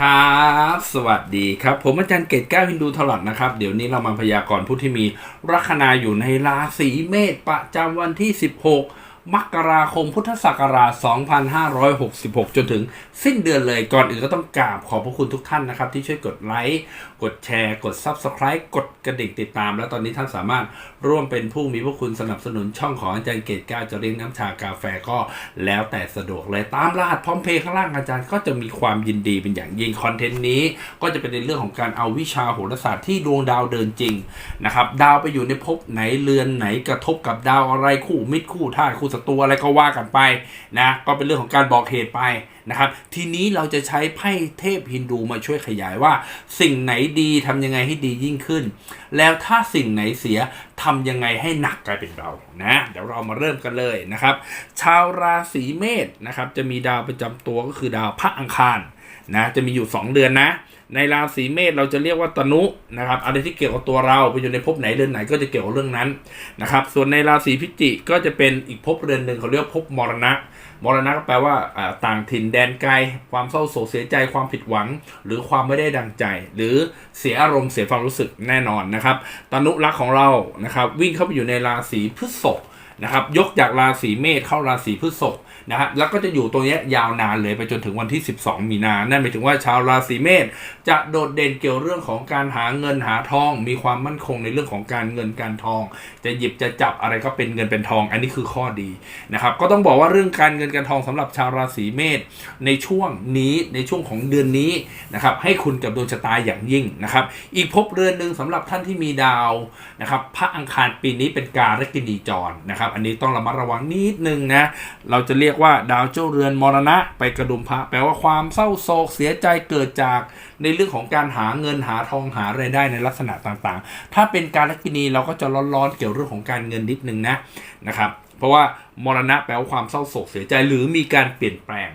ครับ สวัสดีครับ ผมอาจารย์เกตแก้วฮินดูทลอดนะครับ เดี๋ยวนี้เรามาพยากรณ์ผู้ที่มีลัคนาอยู่ในราศีเมษประจำวันที่ 16 มกราคมพุทธศักราช 2566 จนถึงสิ้นเดือนเลยก่อนอื่นก็ต้องกราบขอบพระคุณทุกท่านนะครับ ที่ช่วยกดไลค์กดแชร์ กด Subscribe กดกระดิ่งติดตาม แล้วตอนนี้ท่านสามารถร่วมเป็นผู้มีพระคุณสนับสนุนช่องของอาจารย์เกตก้วจะเลี้ยงน้ำชากาแฟก็แล้วแต่สะดวกเลยตามรหัสพร้อมเพย์ข้างล่างอาจารย์ก็จะมีความยินดีเป็นอย่างยิ่งคอนเทนต์นี้ก็จะเป็นในเรื่องของการเอาวิชาโหราศาสตร์ที่ดวงดาวเดินจริงนะครับดาวไปอยู่ในภพไหนเรือนไหนกระทบกับดาวอะไรคู่มิตรคู่ท่าตุคู่ศัตรูอะไรก็ว่ากันไปนะก็เป็นเรื่องของการบอกเหตุไปนะครับทีนี้เราจะใช้ไพ่เทพฮินดูมาช่วยขยายว่า สิ่งไหนดีทำยังไงให้ดียิ่งขึ้น แล้วถ้าสิ่งไหนเสียทำยังไงให้หนักกลายเป็นเบานะเดี๋ยวเรามาเริ่มกันเลยนะครับ ชาวราศีเมษนะครับจะมีดาวประจำตัวก็คือดาวพระอังคารนะจะมีอยู่ 2 เดือนนะ ในราศีเมษเราจะเรียกว่าตนุนะครับอะไรที่เกี่ยวกับตัวเราไปอยู่ในภพไหนเดือนไหนก็จะเกี่ยวกับเรื่องนั้นนะครับ ส่วนในราศีพิจิกก็จะเป็นอีกภพเรือนหนึ่งเขาเรียกภพมรณะ มรณะก็แปลว่าต่างถิ่นแดนไกล ความเศร้าโศกเสียใจความผิดหวัง หรือความไม่ได้ดังใจ หรือเสียอารมณ์เสียความรู้สึกแน่นอนนะครับตนุรักของเรานะครับวิ่งเข้าไปอยู่ในราศีพฤษภนะครับยกจากราศีเมษเข้าราศีพฤษภ นะฮะแล้วก็จะอยู่ตรงนี้ยาวนานเลยไปจนถึงวันที่ 12 มีนา นั่นหมายถึงว่าชาวราศีเมษจะโดดเด่นเกี่ยวเรื่องของการหาเงินหาทอง มีความมั่นคงในเรื่องของการเงินการทอง จะหยิบจะจับอะไรก็เป็นเงินเป็นทอง อันนี้คือข้อดีนะครับ ก็ต้องบอกว่าเรื่องการเงินการทองสำหรับชาวราศีเมษในช่วงนี้ในช่วงของเดือนนี้นะครับให้คุณกับดวงชะตาอย่างยิ่งนะครับ อีกภพเรือนหนึ่งสำหรับท่านที่มีดาวนะครับพระอังคารปีนี้เป็นการกินีจรนะครับ อันนี้ต้องระมัดระวังนิดนึงนะเราจะเรียกยกว่าดาวเจ้าเรือนมรณะไปกระดุมพระแปลว่าความเศร้าโศกเสียใจเกิดจากในเรื่องของการหาเงินหาทองหารายได้ในลักษณะต่างๆ ถ้าเป็นการกินีเราก็จะร้อนๆเกี่ยวเรื่องของการเงินนิดนึงนะนะครับเพราะว่ามรณะแปลว่าความเศร้าโศกเสียใจหรือมีการเปลี่ยนแปลง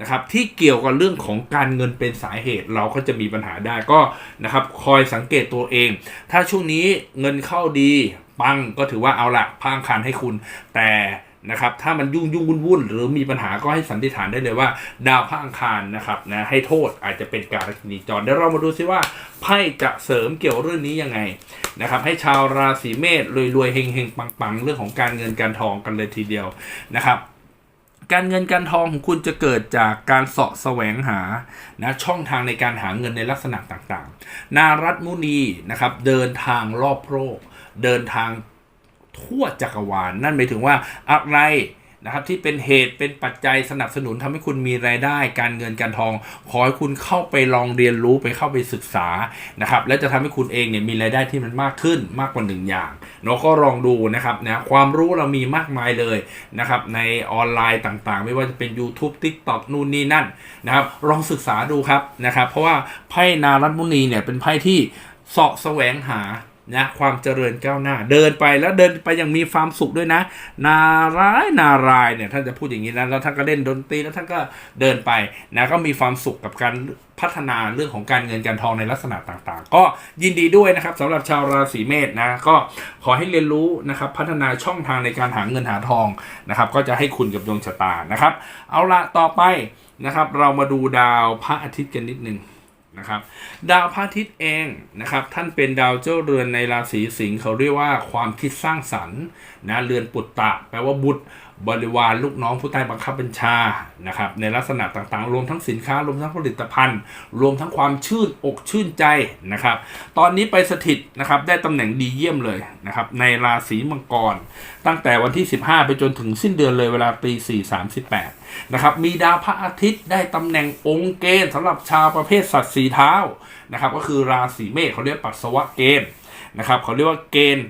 นะครับที่เกี่ยวกับเรื่องของการเงินเป็นสาเหตุเราก็จะมีปัญหาได้ก็นะครับคอยสังเกตตัวเอง ถ้าช่วงนี้เงินเข้าดีปังก็ถือว่าเอาละพางคันให้คุณ แต่ นะครับถ้ามันยุ่งยุ่งวุ่นวุ่นหรือมีปัญหาก็ให้สันนิษฐานได้เลยว่า ดาวพระอังคารนะครับนะให้โทษอาจจะเป็นการกินีจรเดี๋ยวเรามาดูซิว่าไพ่จะเสริมเกี่ยวเรื่องนี้ยังไงนะครับให้ชาวราศีเมษรวยๆเฮงๆปังๆ เรื่องของการเงินการทองกันเลยทีเดียวนะครับการเงินการทองของคุณจะเกิดจากการเสาะแสวงหานะช่องทางในการหาเงินในลักษณะต่างๆ นารัตมุนีนะครับเดินทางรอบโลกเดินทาง ทั่วจักรวาลนั่นหมายถึงว่าอะไรนะครับที่เป็นเหตุเป็นปัจจัยสนับสนุนทำให้คุณมีรายได้ การเงินการทอง ขอให้คุณเข้าไปลองเรียนรู้ไปเข้าไปศึกษานะครับและจะทำให้คุณเองเนี่ยมีรายได้ที่มันมากขึ้นมากกว่าหนึ่งอย่างเนาะก็ลองดูนะครับนะความรู้เรามีมากมายเลยนะครับในออนไลน์ต่างๆ ไม่ว่าจะเป็น YouTube TikTok นู่นนี่นั่นนะครับลองศึกษาดูครับนะครับเพราะว่าไพ่นารัตมุนีเนี่ยเป็นไพ่ที่เสาะแสวงหา นะความเจริญก้าวหน้า เดินไปแล้วเดินไปอย่างมีความสุขด้วยนะ นารายนารายเนี่ยท่านจะพูดอย่างนี้นะแล้วท่านก็เล่นดนตรีแล้วท่านก็เดินไปนะก็มีความสุขกับการพัฒนาเรื่องของการเงินการทองในลักษณะต่างๆ ก็ยินดีด้วยนะครับสำหรับชาวราศีเมษนะก็ขอให้เรียนรู้นะครับพัฒนาช่องทางในการหาเงินหาทองนะครับก็จะให้คุณกับดวงชะตานะครับ เอาละต่อไปนะครับ เรามาดูดาวพระอาทิตย์กันนิดนึง นะครับดาวพระอาทิตย์เองนะครับท่านเป็นดาวเจ้าเรือนในราศีสิงห์เขาเรียกว่าความคิดสร้างสรรค์นะเรือนปุตตะ แปลว่าบุตร บริวารลูกน้องผู้ใต้บังคับบัญชานะครับในลักษณะต่างๆ รวมทั้งสินค้ารวมทั้งผลิตภัณฑ์ รวมทั้งความชื่นอกชื่นใจนะครับ ตอนนี้ไปสถิตนะครับได้ตำแหน่งดีเยี่ยมเลยนะครับในราศีมังกร ตั้งแต่วันที่ 15 ไปจนถึงสิ้นเดือนเลยเวลาปี438นะครับมีดาวพระอาทิตย์ได้ตำแหน่งองค์เกณฑ์สำหรับชาวประเภทสัตว์สีเท้านะครับก็คือราศีเมษเขาเรียกปัสสาวะเกณฑ์นะครับเขาเรียกว่าเกณฑ์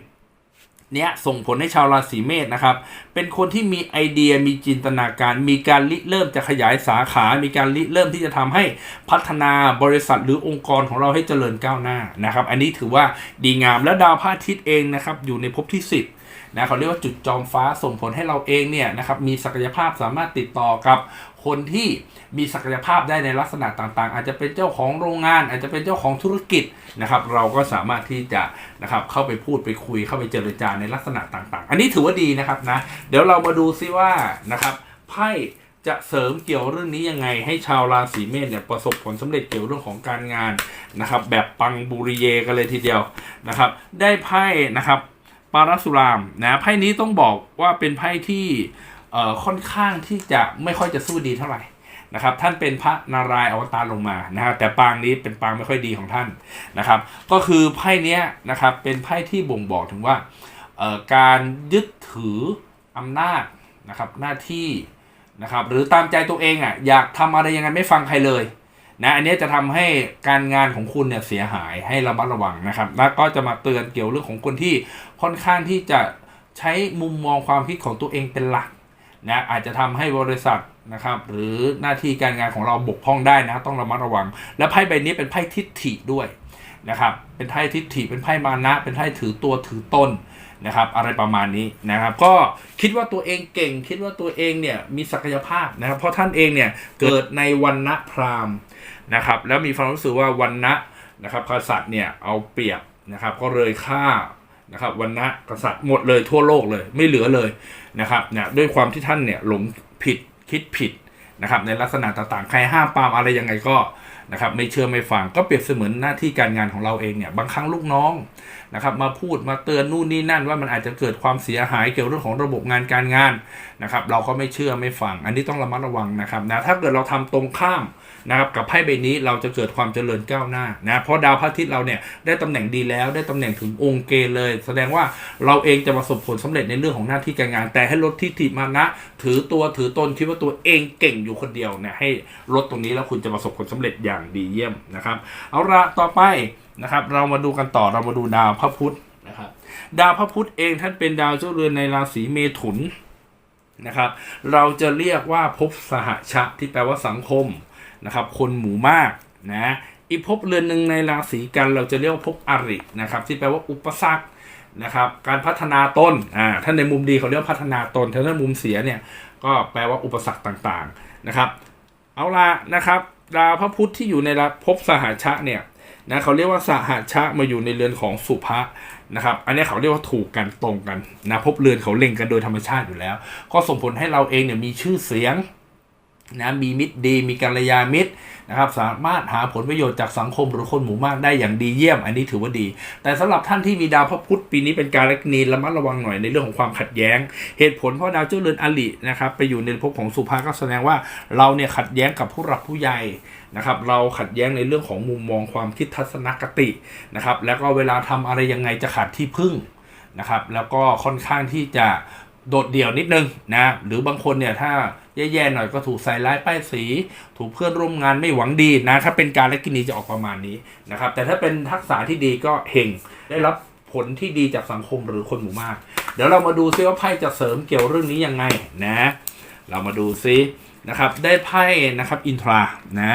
เนี้ยส่งผลให้ชาวราศีเมษนะครับ เป็นคนที่มีไอเดียมีจินตนาการ มีการริเริ่มจะขยายสาขา มีการริเริ่มที่จะทำให้พัฒนาบริษัทหรือองค์กรของเราให้เจริญก้าวหน้านะครับ อันนี้ถือว่าดีงามและดาวพระอาทิตย์เองนะครับ อยู่ในภพที่ 10นะเขาเรียกว่าจุดจอมฟ้าส่งผลให้เราเองเนี่ยนะครับมีศักยภาพสามารถติดต่อกับ คนที่มีศักยภาพได้ในลักษณะต่างๆ อาจจะเป็นเจ้าของโรงงาน อาจจะเป็นเจ้าของธุรกิจนะครับ เราก็สามารถที่จะนะครับเข้าไปพูดไปคุยเข้าไปเจรจาในลักษณะต่างๆ อันนี้ถือว่าดีนะครับนะเดี๋ยวเรามาดูซิว่านะครับไพ่จะเสริมเกี่ยวเรื่องนี้ยังไงให้ชาวราศีเมษเนี่ยประสบผลสำเร็จเกี่ยวเรื่องของการงานนะครับ แบบปังบุริเยกันเลยทีเดียวนะครับ ได้ไพ่นะครับปาราสุรามนะไพ่นี้ต้องบอกว่าเป็นไพ่ที่ ค่อนข้างที่จะไม่ค่อยจะสู้ดีเท่าไหร่นะครับท่านเป็นพระนารายณ์อวตารลงมานะครับแต่ปางนี้เป็นปางไม่ค่อยดีของท่านนะครับ ก็คือไพ่เนี้ยนะครับเป็นไพ่ที่บ่งบอกถึงว่าการยึดถืออำนาจนะครับหน้าที่นะครับหรือตามใจตัวเองอะอยากทำอะไรยังไงไม่ฟังใครเลยนะอันนี้จะทำให้การงานของคุณเนี่ยเสียหายให้ระมัดระวังนะครับ แล้วก็จะมาเตือนเกี่ยวเรื่องของคนที่ค่อนข้างที่จะใช้มุมมองความคิดของตัวเองเป็นหลัก นะอาจจะทำให้บริษัทนะครับหรือหน้าที่การงานของเราบกพร่องได้นะต้องระมัดระวัง และไพ่ใบนี้เป็นไพ่ทิฏฐิด้วยนะครับเป็นไพ่ทิฏฐิเป็นไพ่มานะ เป็นไพ่ถือตัวถือตนนะครับอะไรประมาณนี้นะครับ ก็คิดว่าตัวเองเก่ง คิดว่าตัวเองเนี่ยมีศักยภาพนะครับ เพราะท่านเองเนี่ยเกิดในวันณะพราหมณ์นะครับแล้วมีความรู้สึกว่าวันณะนะครับกษัตริย์เนี่ยเอาเปรียบนะครับก็เลยฆ่า นะครับวันณะกษัตริย์หมดเลยทั่วโลกเลยไม่เหลือเลยนะครับเนี่ยด้วยความที่ท่านเนี่ยหลงผิดคิดผิดนะครับในลักษณะต่างๆ ใครห้ามปามอะไรยังไงก็นะครับไม่เชื่อไม่ฟังก็เปรียบเสมือนหน้าที่การงานของเราเองเนี่ยบางครั้งลูกน้องนะครับมาพูดมาเตือนนู่นนี่นั่นว่ามันอาจจะเกิดความเสียหายเกี่ยวเรื่องของระบบงานการงานนะครับเราก็ไม่เชื่อไม่ฟัง อันนี้ต้องระมัดระวังนะครับนะถ้าเกิดเราทำตรงข้าม นะครับกับไพ่ใบนี้เราจะเกิดความเจริญก้าวหน้านะเพราะดาวพระอาทิตย์เราเนี่ยได้ตำแหน่งดีแล้วได้ตำแหน่งถึงองค์เกณฑ์เลย แสดงว่าเราเองจะประสบผลสำเร็จในเรื่องของหน้าที่การงาน แต่ให้ลดทิฏฐิมานะ ถือตัวถือตนคิดว่าตัวเองเก่งอยู่คนเดียวเนี่ยให้ลดตรงนี้แล้วคุณจะประสบผลสำเร็จอย่างดีเยี่ยมนะครับ เอาละต่อไปนะครับ เรามาดูกันต่อเรามาดูดาวพระพุธนะครับดาวพระพุธเองท่านเป็นดาวเจ้าเรือนในราศีเมถุนนะครับ เราจะเรียกว่าภพสหชะที่แปลว่าสังคม นะครับ คนหมู่มากนะอีกภพเรือนหนึ่งในราศีกันเราจะเรียกว่าภพอรินะครับ ที่แปลว่าอุปสรรคนะครับ การพัฒนาตนอ่าถ้าในมุมดีเขาเรียกพัฒนาตนถ้าในมุมเสียเนี่ยก็แปลว่าอุปสรรคต่างๆนะครับ เอาละนะครับดาวพระพุธที่อยู่ในภพสหชะเนี่ยนะเขาเรียกว่าสหชะมาอยู่ในเรือนของสุภะนะครับ อันนี้เขาเรียกว่าถูกกันตรงกันนะภพเรือนเขาเล็งกันโดยธรรมชาติอยู่แล้ว ก็ส่งผลให้เราเองเนี่ยมีชื่อเสียง นะมีมิตรดีมีกัลยาณมิตรนะครับสามารถหาผลประโยชน์จากสังคมหรือคนหมู่มากได้อย่างดีเยี่ยม อันนี้ถือว่าดี แต่สำหรับท่านที่มีดาวพระพุธปีนี้เป็นการลักนีระมัดระวังหน่อยในเรื่องของความขัดแย้ง เหตุผลเพราะดาวเจ้าเรือนอลินะครับไปอยู่ในภพของสุภาก็แสดงว่าเราเนี่ยขัดแย้งกับผู้หลักผู้ใหญ่นะครับเราขัดแย้งในเรื่องของมุมมองความคิดทัศนคตินะครับแล้วก็เวลาทำอะไรยังไงจะขาดที่พึ่งนะครับแล้วก็ค่อนข้างที่จะโดดเดี่ยวนิดนึงนะหรือบางคนเนี่ยถ้า แย่ๆหน่อยก็ถูกใส่ร้ายป้ายสี ถูกเพื่อนร่วมงานไม่หวังดีนะ ถ้าเป็นการและกินีจะออกประมาณนี้นะครับ แต่ถ้าเป็นทักษะที่ดีก็เฮงได้รับผลที่ดีจากสังคมหรือคนหมู่มาก เดี๋ยวเรามาดูซิว่าไพ่จะเสริมเกี่ยวเรื่องนี้ยังไงนะ เรามาดูซินะครับได้ไพ่นะครับอินทรานะ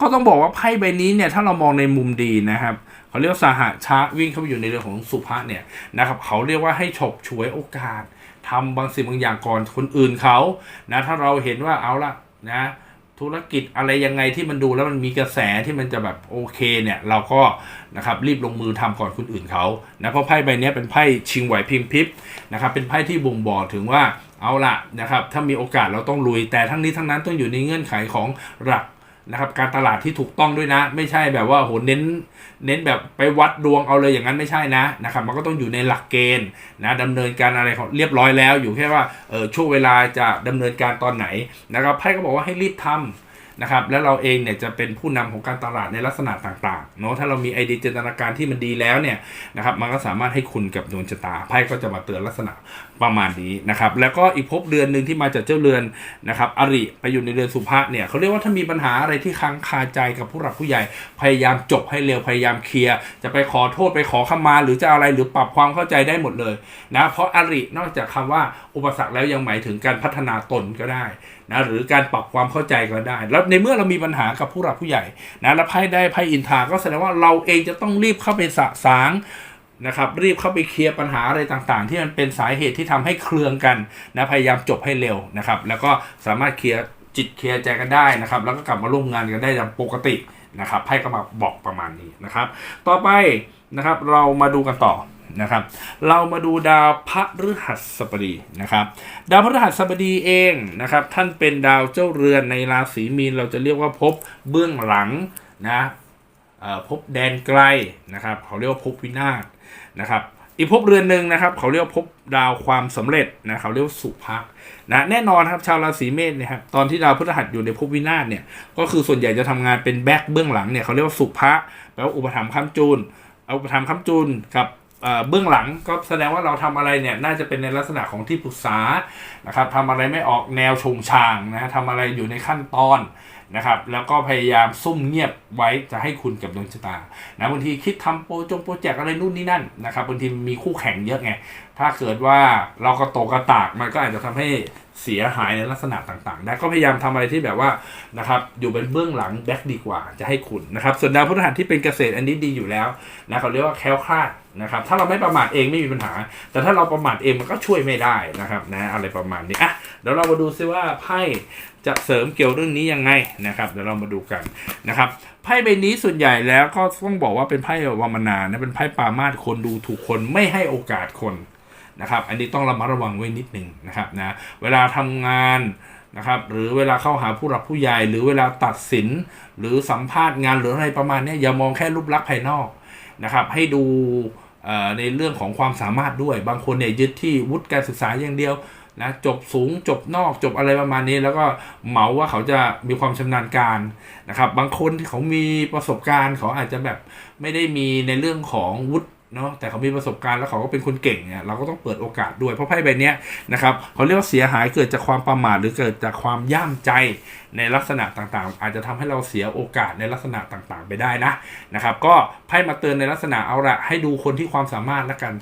ก็ต้องบอกว่าไพ่ใบนี้เนี่ยถ้าเรามองในมุมดีนะครับ เขาเรียกว่าสหชะวิ่งเข้าไปอยู่ในเรื่องของสุภาเนี่ยนะครับเขาเรียกว่าให้ฉกฉวยโอกาสทำบางสิ่งบางอย่างก่อนคนอื่นเขานะถ้าเราเห็นว่าเอาละนะธุรกิจอะไรยังไงที่มันดูแล้วมันมีกระแสที่มันจะแบบโอเคเนี่ยเราก็นะครับรีบลงมือทำก่อนคนอื่นเขานะเพราะไพ่ใบนี้เป็นไพ่ชิงไหวพิมพริบนะครับเป็นไพ่ที่บ่งบอกถึงว่าเอาละนะครับถ้ามีโอกาสเราต้องลุยแต่ทั้งนี้ทั้งนั้นต้องอยู่ในเงื่อนไขของหลัก นะครับการตลาดที่ถูกต้องด้วยนะ ไม่ใช่แบบว่าโหเน้น เน้นแบบไปวัดดวงเอาเลยอย่างนั้นไม่ใช่นะนะครับ มันก็ต้องอยู่ในหลักเกณฑ์นะดำเนินการอะไรของเรียบร้อยแล้ว อยู่แค่ว่าเออช่วงเวลาจะดำเนินการตอนไหนนะครับไพ่ก็บอกว่าให้รีบทำ นะครับแล้วเราเองเนี่ยจะเป็นผู้นำของการตลาดในลักษณะต่างๆเนาะถ้าเรามีไอเดียจินตนาการที่มันดีแล้วเนี่ยนะครับมันก็สามารถให้คุณกับดวงชะตาไพ่ก็จะมาเตือนลักษณะประมาณนี้นะครับแล้วก็อีกภพเดือนหนึ่งที่มาจากเจ้าเรือนนะครับอริไปอยู่ในเรือนสุภะเนี่ยเขาเรียกว่าถ้ามีปัญหาอะไรที่ค้างคาใจกับผู้หลักผู้ใหญ่พยายามจบให้เร็วพยายามเคลียร์จะไปขอโทษไปขอขมาหรือจะอะไรหรือปรับความเข้าใจได้หมดเลยนะเพราะอรินอกจากคำว่าอุปสรรคแล้วยังหมายถึงการพัฒนาตนก็ได้ นะหรือการปรับความเข้าใจก็ได้ แล้วในเมื่อเรามีปัญหากับผู้หลักผู้ใหญ่นะแล้วไพ่ได้ไพ่อินทาก็แสดงว่าเราเองจะต้องรีบเข้าไปสะสางนะครับรีบเข้าไปเคลียร์ปัญหาอะไรต่างๆ ที่มันเป็นสาเหตุที่ทำให้เครืองกันนะพยายามจบให้เร็วนะครับ แล้วก็สามารถเคลียร์จิตเคลียร์ใจกันได้นะครับ แล้วก็กลับมาร่วมงานกันได้อย่างปกตินะครับไพ่ก็มาบอกประมาณนี้นะครับ ต่อไปนะครับเรามาดูกันต่อ นะครับเรามาดูดาวพฤหัสบดีนะครับ ดาวพฤหัสบดีเองนะครับ ท่านเป็นดาวเจ้าเรือนในราศีมีนเราจะเรียกว่าภพเบื้องหลังนะเอ่อภพแดนไกลนะครับ เขาเรียกว่าภพวินาศนะครับอีกภพเรือนหนึ่งนะครับ เขาเรียกว่าภพดาวความสำเร็จนะเขาเรียกวสุภะนะแน่นอนครับชาวราศีเมษนี่ยครับตอนที่ดาวพฤหัสอยู่ในภพวินาศเนี่ยก็คือส่วนใหญ่จะทำงานเป็นแบ็คเบื้องหลังเนี่ยเขาเรียกว่าสุภะแปลว่าอุปถัมภ์ค้ำจูนเอาอุปถัมภ์ค้ำจูนกับ เบื้องหลังก็แสดงว่าเราทำอะไรเนี่ยน่าจะเป็นในลักษณะของที่ปรึกษานะครับทำอะไรไม่ออกแนวชงชางนะทำอะไรอยู่ในขั้นตอนนะครับแล้วก็พยายามซุ่มเงียบไว้จะให้คุณกับดวงชะตานะบางทีคิดทำโปรจงโปรเจกต์อะไรนู่นนี่นั่นนะครับบางทีมีคู่แข่งเยอะไงถ้าเกิดว่าเราก็โตกระตากมันก็อาจจะทำให้ เสียหายในลักษณะต่างๆได้ก็พยายามทำอะไรที่แบบว่านะครับอยู่เป็นเบื้องหลังแบ็คดีกว่าจะให้คุณนะครับส่วนดาวพฤหัสที่เป็นเกษตรอันนี้ดีอยู่แล้วนะเขาเรียกว่าแคล้วคลาดนะครับถ้าเราไม่ประมาทเองไม่มีปัญหา แต่ถ้าเราประมาทเองมันก็ช่วยไม่ได้นะครับนะอะไรประมาณนี้อะเดี๋ยวเรามาดูซิว่าไพ่จะเสริมเกี่ยวเรื่องนี้ยังไงนะครับเดี๋ยวเรามาดูกันนะครับไพ่ใบนี้ส่วนใหญ่แล้วก็ต้องบอกว่าเป็นไพ่วามนานะเป็นไพ่ปามาสคนดูถูกคนไม่ให้โอกาสคน นะครับ อันนี้ต้องระมัดระวังไว้นิดหนึ่งนะครับนะเวลาทำงานนะครับหรือเวลาเข้าหาผู้หลักผู้ใหญ่ หรือเวลาตัดสิน หรือสัมภาษณ์งานหรืออะไรประมาณนี้อย่ามองแค่รูปลักษณ์ภายนอกนะครับ ให้ดูในเรื่องของความสามารถด้วย บางคนเนี่ยยึดที่วุฒิการศึกษาอย่างเดียวนะจบสูงจบนอกจบอะไรประมาณนี้ แล้วก็เหมาว่าเขาจะมีความชำนาญการนะครับ บางคนที่เขามีประสบการณ์เขาอาจจะแบบไม่ได้มีในเรื่องของวุฒิ เนาะแต่เขามีประสบการณ์แล้วเขาก็เป็นคนเก่งเนี่ยเราก็ต้องเปิดโอกาสด้วยเพราะไพ่ใบนี้นะครับเขาเรียกว่าเสียหายเกิดจากความประมาทหรือเกิดจากความย่ามใจในลักษณะต่างๆ อาจจะทำให้เราเสียโอกาสในลักษณะต่างๆ ไปได้นะนะครับ ก็ไพ่มาเตือนในลักษณะเอาละให้ดูคนที่ความสามารถแล้วกัน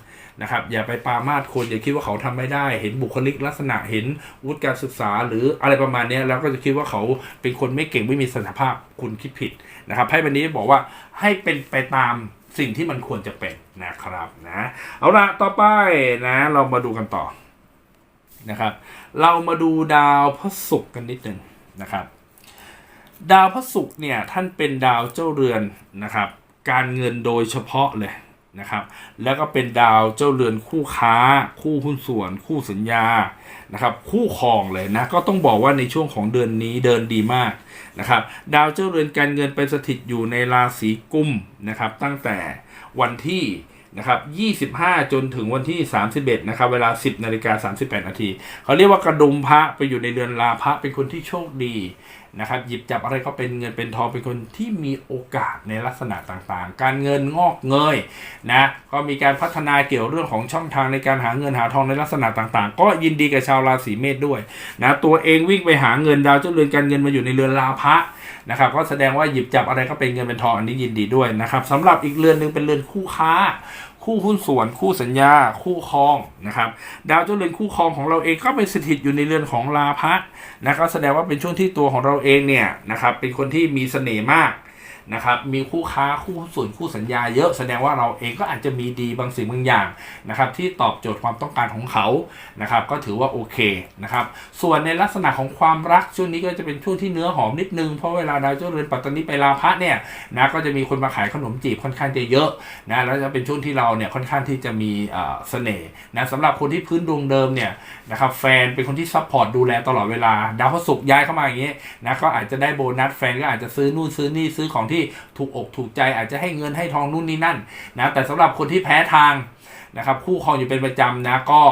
นะครับอย่าไปปามาสคนอย่าคิดว่าเขาทำไม่ได้ เห็นบุคลิกลักษณะเห็นวุฒิการศึกษา หรืออะไรประมาณนี้แล้วก็จะคิดว่าเขาเป็นคนไม่เก่งไม่มีศักยภาพคุณคิดผิดนะครับไพ่ใบนี้บอกว่าให้เป็นไปตาม สิ่งที่มันควรจะเป็นนะครับนะเอาละต่อไปนะ เรามาดูกันต่อนะครับ เรามาดูดาวพระศุกร์กันนิดหนึ่งนะครับ ดาวพระศุกร์เนี่ยท่านเป็นดาวเจ้าเรือนนะครับ การเงินโดยเฉพาะเลย นะครับ แล้วก็เป็นดาวเจ้าเรือนคู่ค้า คู่หุ้นส่วน คู่สัญญานะครับ คู่ครองเลยนะ ก็ต้องบอกว่าในช่วงของเดือนนี้เดินดีมากนะครับ ดาวเจ้าเรือนการเงินไปสถิตอยู่ในราศีกุมนะครับ ตั้งแต่วันที่นะครับ25 จนถึงวันที่ 31 นะครับ เวลา 10 นาฬิกา 38 นาที เขาเรียกว่ากระดุมพระไปอยู่ในเรือนลาพระเป็นคนที่โชคดี นะครับหยิบจับอะไรก็เป็นเงินเป็นทองเป็นคนที่มีโอกาสในลักษณะต่างๆ การเงินงอกเงยนะก็มีการพัฒนาเกี่ยวเรื่องของช่องทางในการหาเงินหาทองในลักษณะต่างๆ ก็ยินดีกับชาวราศีเมษด้วยนะตัวเองวิ่งไปหาเงินดาวเจ้าเรือนการเงินมาอยู่ในเรือนลาพะนะครับก็แสดงว่าหยิบจับอะไรก็เป็นเงินเป็นทองอันนี้ยินดีด้วยนะครับสำหรับอีกเรือนหนึ่งเป็นเรือนคู่ค้า คู่หุ้นส่วน คู่สัญญา คู่ครองนะครับดาวเจ้าเรือนคู่ครองของเราเองก็เป็นสถิตอยู่ในเรือนของลาภะนะก็แสดงว่าเป็นช่วงที่ตัวของเราเองเนี่ยนะครับเป็นคนที่มีเสน่ห์มาก นะครับ มีคู่ค้าคู่ส่วนคู่สัญญาเยอะแสดงว่าเราเองก็อาจจะมีดีบางสิ่งบางอย่างนะครับที่ตอบโจทย์ความต้องการของเขานะครับ ก็ถือว่าโอเคนะครับ ส่วนในลักษณะของความรักช่วงนี้ก็จะเป็นช่วงที่เนื้อหอมนิดนึงเพราะเวลาดาวเจ้าเรือนปัตตานีไปลาพะเนี่ยนะก็จะมีคนมาขายขนมจีบค่อนข้างจะเยอะนะแล้วจะเป็นช่วงที่เราเนี่ยค่อนข้างที่จะมีเอ่อเสน่ห์นะสำหรับคนที่พื้นดวงเดิมเนี่ยนะครับแฟนเป็นคนที่ซัพพอร์ตดูแลตลอดเวลาดาวพฤหัสย้ายเข้ามาอย่างนี้นะก็อาจจะได้โบนัสแฟนก็อาจจะซื้อนู่นซื้อนี่ซื้อของที่ถูกอกถูกใจอาจจะให้เงินให้ทองนู่นนี่นั่นนะแต่สำหรับคนที่แพ้ทางนะครับคู่ครองอยู่เป็นประจำนะก็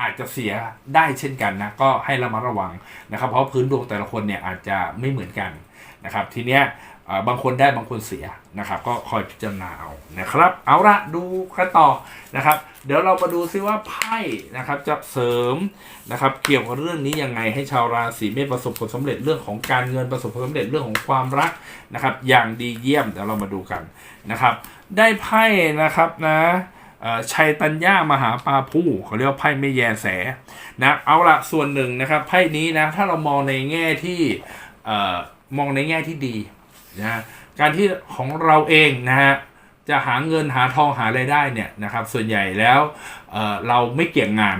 อาจจะเสียได้เช่นกันนะก็ให้ระมัดระวังนะครับ เพราะพื้นดวงแต่ละคนเนี่ยอาจจะไม่เหมือนกันนะครับทีเนี้ย บางคนได้บางคนเสียนะครับ ก็คอยพิจารณาเอานะครับ เอาละดูกันต่อนะครับ เดี๋ยวเรามาดูซิว่าไพ่นะครับจะเสริมนะครับ เกี่ยวกับเรื่องนี้ยังไงให้ชาวราศีเมษประสบผลสำเร็จเรื่องของการเงินประสบผลสำเร็จเรื่องของความรักนะครับ อย่างดีเยี่ยมเดี๋ยวเรามาดูกันนะครับ ได้ไพ่นะครับนะชัยตัญญามหาปาผู้เขาเรียกว่าไพ่ไม่แยแสนะเอาละส่วนหนึ่งนะครับไพ่นี้นะถ้าเรามองในแง่ที่มองในแง่ที่ดี นะการที่ของเราเองนะฮะจะหาเงินหาทองหารายได้เนี่ยนะครับส่วนใหญ่แล้วเเราไม่เกี่ยงงาน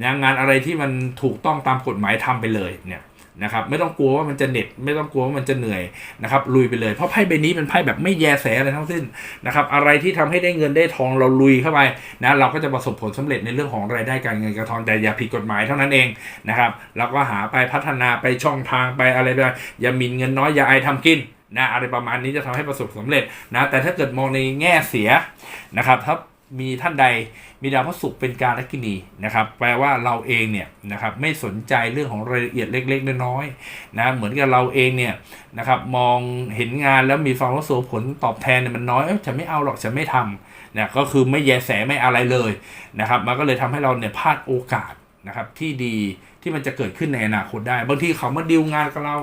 นะงานอะไรที่มันถูกต้องตามกฎหมายทำไปเลยเนี่ยนะครับไม่ต้องกลัวว่ามันจะเหน็ดไม่ต้องกลัวว่ามันจะเหนื่อยนะครับลุยไปเลยเพราะไพ่ใบนี้เป็นไพ่แบบไม่แยแสอะไรทั้งสิ้นนะครับอะไรที่ทำให้ได้เงินได้ทองเราลุยเข้าไปนะเราก็จะประสบผลสำเร็จในเรื่องของรายได้การเงินการทองแต่อย่าผิดกฎหมายเท่านั้นเองนะครับเราก็หาไปพัฒนาไปช่องทางไปอะไรไปอย่าหมินเงินน้อยอย่าไอายทำกิน นะอะไรประมาณนี้จะทำให้ประสบสำเร็จนะแต่ถ้าเกิดมองในแง่เสียนะครับถ้ามีท่านใดมีดาวพระศุกร์เป็นการลักินีนะครับ แปลว่าเราเองเนี่ยนะครับไม่สนใจเรื่องของรายละเอียดเล็ก ๆ น้อยๆนะเหมือนกับเราเองเนี่ยนะครับมองเห็นงานแล้วมีความรู้สึกผลตอบแทนเนี่ยมันน้อยเอ้ยฉันไม่เอาหรอกฉันไม่ทำนะก็คือไม่แยแสไม่อะไรเลยนะครับมันก็เลยทำให้เราเนี่ยพลาดโอกาสนะครับที่ดีที่มันจะเกิดขึ้นในอนาคตได้ บางทีเขามาดีลงานกับเรา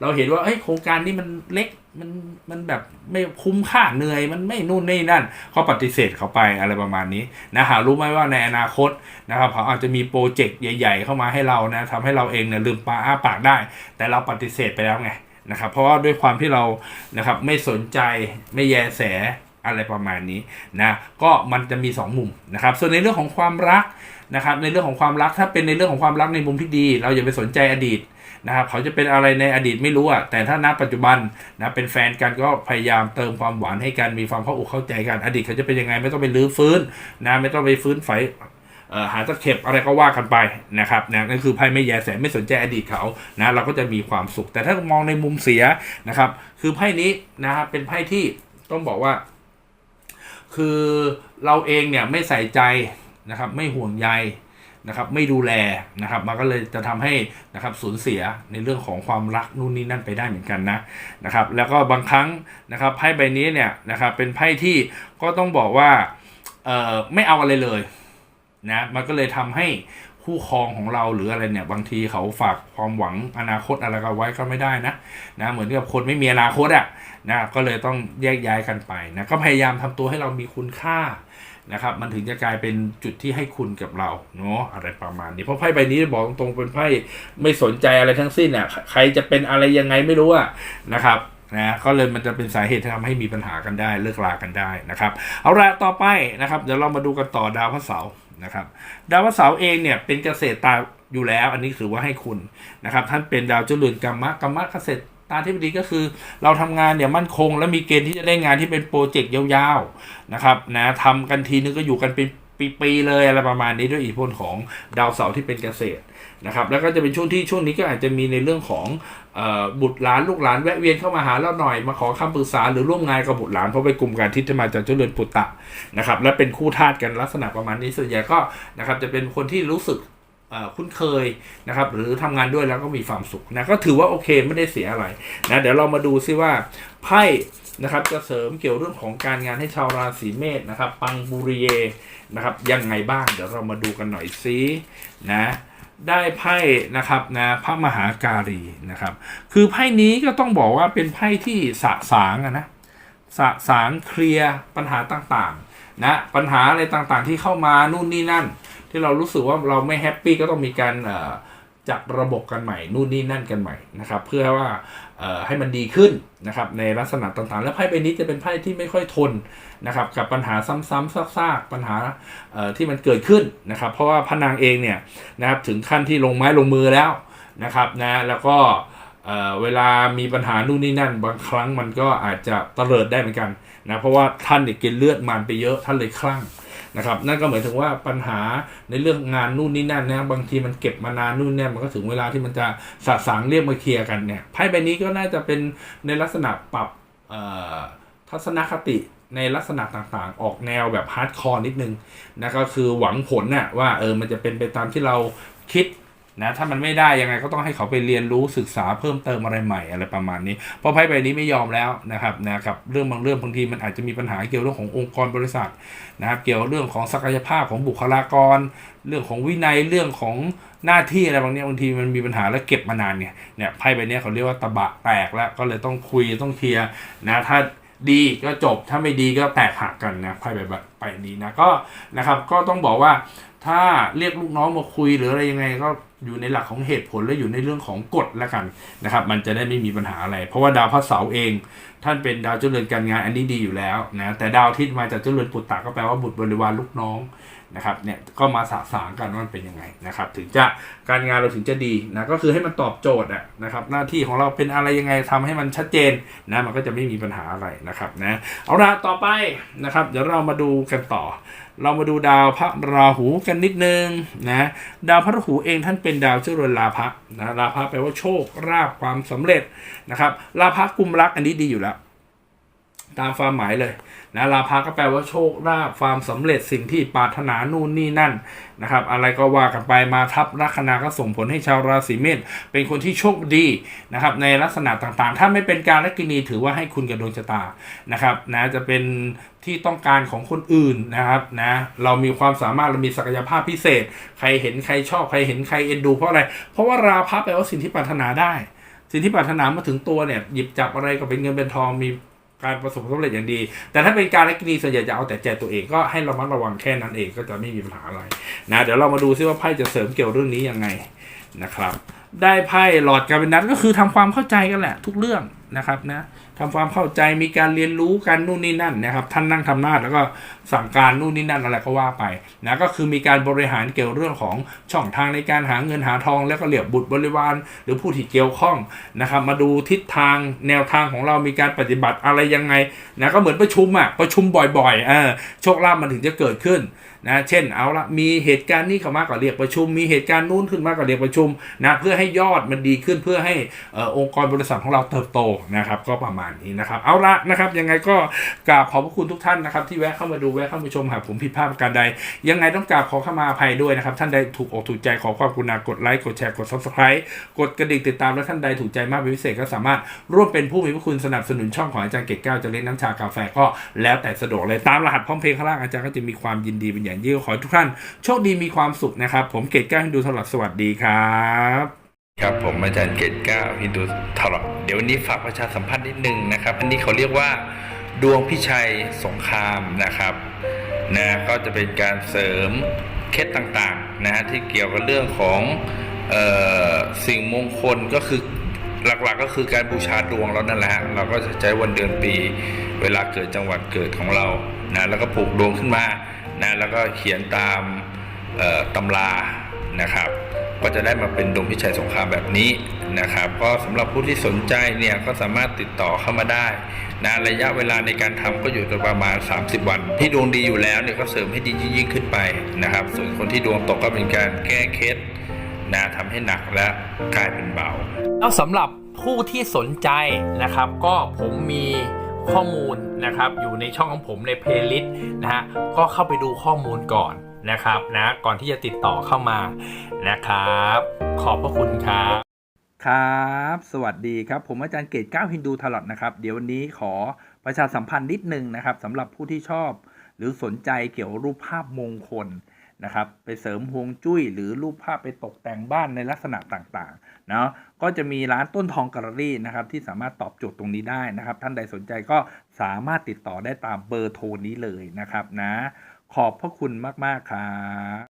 เราเห็นว่าเอ้ยโครงการนี้มันเล็กมันมันแบบไม่คุ้มค่าเหนื่อยมันไม่นู่นนี่นั่นเขาปฏิเสธเขาไปอะไรประมาณนี้นะหารู้ไหมว่าในอนาคตนะครับเขาอาจจะมีโปรเจกต์ใหญ่ ๆ เข้ามาให้เรานะทำให้เราเองเนี่ยลืมปลาอ้าปากได้ แต่เราปฏิเสธไปแล้วไงนะครับ เพราะว่าด้วยความที่เรานะครับไม่สนใจไม่แยแสอะไรประมาณนี้นะก็มันจะมี 2 มุมนะครับ ส่วนในเรื่องของความรักนะครับในเรื่องของความรักถ้าเป็นในเรื่องของความรักในมุมที่ดี เราอย่าไปสนใจอดีต นะครับเขาจะเป็นอะไรในอดีตไม่รู้อะแต่ถ้าณปัจจุบันนะเป็นแฟนกันก็พยายามเติมความหวานให้กันมีความเข้าอกเข้าใจกัน อดีตเขาจะเป็นยังไงไม่ต้องไปลื้อฟื้นนะไม่ต้องไปฟื้นไฟหาตะเข็บอะไรก็ว่ากันไปนะครับนะนั่นคือไพ่ไม่แยแสไม่สนใจอดีตเขานะเราก็จะมีความสุข แต่ถ้ามองในมุมเสียนะครับ คือไพ่นี้นะครับเป็นไพ่ที่ต้องบอกว่า คือเราเองเนี่ยไม่ใส่ใจนะครับ ไม่ห่วงใย นะครับไม่ดูแลนะครับมันก็เลยจะทำให้นะครับสูญเสียในเรื่องของความรักนู่นนี่นั่นไปได้เหมือนกันนะนะครับแล้วก็บางครั้งนะครับไพ่ใบนี้เนี่ยนะครับเป็นไพ่ที่ก็ต้องบอกว่าเอ่อไม่เอาอะไรเลยนะมันก็เลยทำให้คู่ครองของเราหรืออะไรเนี่ยบางทีเขาฝากความหวังอนาคตอะไรก็ไว้ก็ไม่ได้นะนะเหมือนกับคนไม่มีอนาคตอะ่ะนะก็เลยต้องแยกย้ายกันไปนะก็พยายามทำตัวให้เรามีคุณค่า นะครับ มันถึงจะกลายเป็นจุดที่ให้คุณกับเราเนาะอะไรประมาณนี้เพราะไพ่ใบนี้บอกตรงๆเป็นไพ่ไม่สนใจอะไรทั้งสิ้นอะใครจะเป็นอะไรยังไงไม่รู้อะนะครับนะก็เลยมันจะเป็นสาเหตุที่ทำให้มีปัญหากันได้เลิกลากันได้นะครับ เอาละต่อไปนะครับ เดี๋ยวเรามาดูกันต่อดาวพระเสาร์นะครับ ดาวพระเสาร์เองเนี่ยเป็นเกษตรตาอยู่แล้ว อันนี้ถือว่าให้คุณนะครับ ท่านเป็นดาวจุลนกรรมะกรรมะเกษตร ตาที่ดีก็คือ เราทำงานเนี่ยมั่นคง และมีเกณฑ์ที่จะได้งานที่เป็นโปรเจกต์ยาวๆนะครับนะทำกันทีนึงก็อยู่กันเป็นปีๆเลยอะไรประมาณนี้ด้วยอิทธิพลของดาวเสาร์ที่เป็นเกษตรนะครับแล้วก็จะเป็นช่วงที่ช่วงนี้ก็อาจจะมีในเรื่องของออบุตรหลานลูกหลานแวะเวียนเข้ามาหาเราหน่อยมาขอคำปรึกษาหรือร่วมงานกับบุตรหลานเพราะไปกลุ่มการที่จะมาจากเจ้าเรือนปุตตะนะครับและเป็นคู่ทาสกันลักษณะประมาณนี้ส่วนใหญ่ก็นะครับจะเป็นคนที่รู้สึก คุ้นเคยนะครับ หรือทำงานด้วยแล้วก็มีความสุขนะก็ถือว่าโอเคไม่ได้เสียอะไรนะเดี๋ยวเรามาดูซิว่าไพ่นะครับจะเสริมเกี่ยวเรื่องของการงานให้ชาวราศีเมษนะครับ ปังบุริเยนะครับยังไงบ้าง เดี๋ยวเรามาดูกันหน่อยซินะได้ไพ่นะครับนะพระมหาการีนะครับ คือไพ่นี้ก็ต้องบอกว่าเป็นไพ่ที่สะสางนะสะสางเคลียร์ปัญหาต่างๆ นะปัญหาอะไรต่างๆที่เข้ามานู่นนี่นั่น ที่เรารู้สึกว่าเราไม่แฮปปี้ก็ต้องมีการจัดระบบกันใหม่นู่นนี่นั่นกันใหม่นะครับเพื่อว่าให้มันดีขึ้นนะครับในลักษณะต่างๆ แล้วไพ่ใบนี้จะเป็นไพ่ที่ไม่ค่อยทนนะครับกับปัญหาซ้ำๆซากๆปัญหาที่มันเกิดขึ้นนะครับเพราะว่าพระนางเองเนี่ยนะครับถึงขั้นที่ลงไม้ลงมือแล้วนะครับนะแล้วก็ เเวลามีปัญหานู่นนี่นั่น บางครั้งมันก็อาจจะเตลิดได้เหมือนกันนะเพราะว่าท่านเนี่ยกินเลือดมันไปเยอะท่านเลยคลั่งนะครับนั่นก็หมายถึงว่าปัญหาในเรื่องงานนู่นนี่นั่นนะบางทีมันเก็บมานานนู่นเนี่ยมันก็ถึงเวลาที่มันจะสะสางเรียกมาเคลียร์กันเนี่ยไพ่ใบนี้ก็น่าจะเป็นในลักษณะปรับทัศนคติในลักษณะต่างๆ ออกแนวแบบฮาร์ดคอร์นิดนึงนะก็คือหวังผลน่ะว่าเออมันจะเป็นไปตามที่เราคิด นะถ้ามันไม่ได้ยังไงก็ต้องให้เขาไปเรียนรู้ศึกษาเพิ่มเติมอะไรใหม่อะไรประมาณนี้ เพราะไพ่ใบนี้ไม่ยอมแล้วนะครับนะกับเรื่องบางเรื่องบางทีมันอาจจะมีปัญหาเกี่ยวเรื่องขององค์กรบริษัทนะครับเกี่ยวเรื่องของศักยภาพของบุคลากร เรื่องของวินัยเรื่องของหน้าที่อะไรบางเนี้ยบางทีมันมีปัญหาแล้วเก็บมานานเนี่ยเนี่ยไพ่ใบนี้เขาเรียกว่าตะบะแตกแล้วก็เลยต้องคุยต้องเคลียร์นะถ้า ดีก็จบถ้าไม่ดีก็แตกหักกันนะไปแบบไปนี้นะก็นะครับก็ต้องบอกว่าถ้าเรียกลูกน้องมาคุยหรืออะไรยังไงก็อยู่ในหลักของเหตุผลและอยู่ในเรื่องของกฎแล้วกันนะครับ มันจะได้ไม่มีปัญหาอะไร เพราะว่าดาวพระเสาร์เอง ท่านเป็นดาวเจริญการงานอันนี้ดีอยู่แล้วนะแต่ดาวทิตย์มาจากเจริญปุตตะก็แปลว่าบุตรบริวารลูกน้อง นะครับเนี่ยก็มาสะสางกันว่ามันเป็นยังไงนะครับ ถึงจะการงานเราถึงจะดีนะก็คือให้มันตอบโจทย์อะนะครับหน้าที่ของเราเป็นอะไรยังไงทำให้มันชัดเจนนะมันก็จะไม่มีปัญหาอะไรนะครับนะเอาละต่อไปนะครับ เดี๋ยวเรามาดูกันต่อ เรามาดูดาวพระราหูกันนิดนึงนะดาวพระราหูเองท่านเป็นดาวเจริญลาภะนะลาภะแปลว่าโชคราบความสำเร็จนะครับลาภะกุมรักอันนี้ดีอยู่แล้ว ตามความหมายเลย นะลาภะก็แปลว่าโชคลาภความสำเร็จสิ่งที่ปรารถนานู่นนี่นั่นนะครับ อะไรก็ว่ากันไปมาทับลัคนาก็ส่งผลให้ชาวราศีเมษเป็นคนที่โชคดีนะครับในลักษณะต่างๆ ถ้าไม่เป็นการลักินีถือว่าให้คุณกับดวงชะตานะครับนะจะเป็นที่ต้องการของคนอื่นนะครับนะเรามีความสามารถเรามีศักยภาพพิเศษ ใครเห็นใครชอบใครเห็นใครเอ็นดูเพราะอะไร เพราะว่าราภะแปลว่าสิ่งที่ปรารถนาได้ สิ่งที่ปรารถนามาถึงตัวเนี่ยหยิบจับอะไรก็เป็นเงินเป็นทองมี การประสบความสำเร็จอย่างดี แต่ถ้าเป็นการลักนีส่วนใหญ่จะเอาแต่ใจตัวเองก็ให้ระมัดระวังแค่นั้นเองก็จะไม่มีปัญหาอะไรนะเดี๋ยวเรามาดูซิว่าไพ่จะเสริมเกี่ยวเรื่องนี้ยังไงนะครับ ได้ไพ่หลอดการเป็นนัดก็คือทำความเข้าใจกันแหละ ทุกเรื่องนะครับนะ ทำความเข้าใจมีการเรียนรู้กันนู่นนี่นั่นนะครับท่านนั่งทำหน้าแล้วก็สั่งการนู่นนี่นั่นอะไรก็ว่าไปนะก็คือมีการบริหารเกี่ยวเรื่องของช่องทางในการหาเงินหาทอง แล้วก็เหลียบบุตรบริวาร หรือผู้ที่เกี่ยวข้องนะครับ มาดูทิศทางแนวทางของเรามีการปฏิบัติอะไรยังไงนะก็เหมือนประชุมอะประชุมบ่อยๆเออโชคลาภมันถึงจะเกิดขึ้น นะเช่นเอาละมีเหตุการณ์นี้เข้ามาก็เรียกประชุม มีเหตุการณ์นู้นขึ้นมาก็เรียกประชุมนะเพื่อให้ยอดมันดีขึ้นเพื่อให้อองค์กรบริษัทของเราเติบโตนะครับ ก็ประมาณนี้นะครับ เอาละนะครับ ยังไงก็กราบขอบพระคุณทุกท่านนะครับ ที่แวะเข้ามาดูแวะเข้ามาชมหากผมผิดพลาดประการใด ยังไงต้องกราบขอเข้ามาอภัยด้วยนะครับ ท่านใดถูกอกถูกใจขอความกรุณากดไลค์กดแชร์กด subscribe กดกระดิ่งติดตามและท่านใดถูกใจมากเป็นพิเศษก็สามารถร่วมเป็นผู้มีพระคุณสนับสนุนช่องของอาจารย์เกตแก้วจะเล่นน้ำชากาแฟก็แล้วแต่สะดวกเลยตามรหัสพร้อมเพลงข้างล่างอาจารย์ก็จะมีความยินดีเป็นอย่างยิ่งขอให้ทุกท่าน โชคดีมีความสุขนะครับ ผมเกตแก้วฮินดูทลัดสวัสดีครับ ครับผมอาจารย์เกตแก้วฮินดูทลัดเดี๋ยววันนี้ฝากประชาสัมพันธ์นิดนึงนะครับ อันนี้เขาเรียกว่าดวงพิชัยสงครามนะครับนะก็จะเป็นการเสริมเคล็ดต่างๆนะฮะที่เกี่ยวกับเรื่องของออสิ่งมงคลก็คือหลักๆก็คือการบูชาดวงเรานั่นแหละฮะเราก็จะใช้วันเดือนปี เวลาเกิดจังหวัดเกิดของเรานะแล้วก็ปลูกดวงขึ้นมา นะแล้วก็เขียนตามตำรานะครับ ก็จะได้มาเป็นดวงพิชัยสงครามแบบนี้นะครับ ก็สำหรับผู้ที่สนใจเนี่ยก็สามารถติดต่อเข้ามาได้นะระยะเวลาในการทำก็อยู่ประมาณ 30 วัน ที่ดวงดีอยู่แล้วเนี่ยก็เสริมให้ดียิ่งขึ้นไปนะครับ ส่วนคนที่ดวงตกก็เป็นการแก้เคล็ดนะทำให้หนักและกลายเป็นเบาแล้วสำหรับผู้ที่สนใจนะครับ ก็ผมมี ข้อมูลนะครับอยู่ในช่องของผมในเพลย์ลิสต์นะฮะก็เข้าไปดูข้อมูลก่อนนะครับนะก่อนที่จะติดต่อเข้ามานะครับ ขอบพระคุณครับ ครับ สวัสดีครับ ผมอาจารย์เกตก้าวฮินดูทลอดนะครับ เดี๋ยววันนี้ขอประชาสัมพันธ์นิดนึงนะครับสำหรับผู้ที่ชอบ หรือสนใจเกี่ยวรูปภาพมงคลนะครับ ไปเสริมฮวงจุ้ย หรือรูปภาพไปตกแต่งบ้านในลักษณะต่างๆเนาะ ก็จะมีร้านต้นทองแกลเลอรี่นะครับที่สามารถตอบโจทย์ตรงนี้ได้นะครับ ท่านใดสนใจก็สามารถติดต่อได้ตามเบอร์โทรนี้เลยนะครับนะ ขอบพระคุณมาก ๆ ครับ